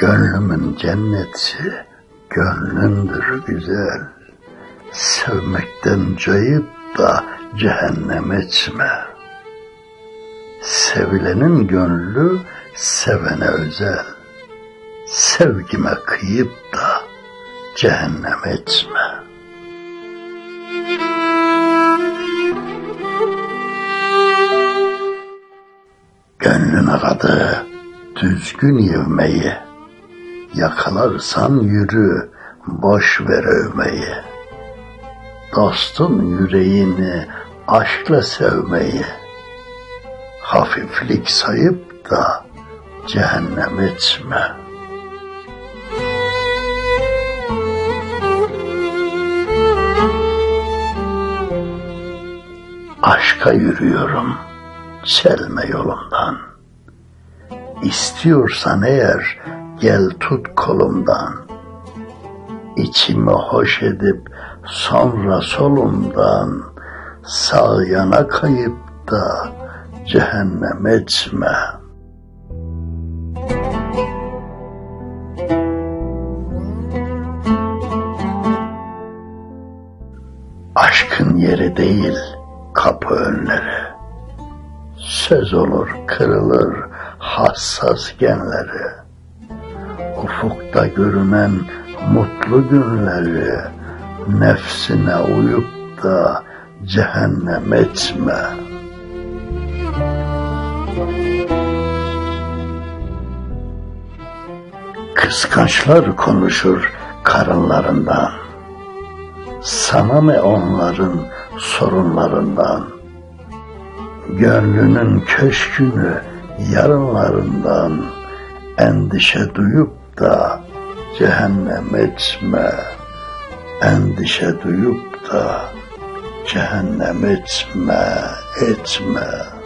Gönlümün cenneti, gönlündür güzel. Sevmekten cayıp da cehennem etme. Sevilenin gönlü sevene özel. Sevgime kıyıp da cehennem etme. Gönlün aradı düzgün yevmeyi. Yakalarsan yürü, boş ver övmeyi. Dostun yüreğini aşkla sevmeyi. Hafiflik sayıp da cehennem etme. Aşka yürüyorum, çelme yolumdan. İstiyorsan eğer gel tut kolumdan. İçimi hoş edip sonra solumdan sağ yana kayıp da cehennem etme. Aşkın yeri değil kapı önleri. Söz olur kırılır hassas genleri. Ufukta görünen mutlu günleri nefsine uyup da cehennem etme. Kıskançlar konuşur karınlarından. Sana ne onların sorunlarından? Gönlünün köşkünü yarınlarından endişe duyup da cehennem etme. Endişe duyup da cehennem etme, etme.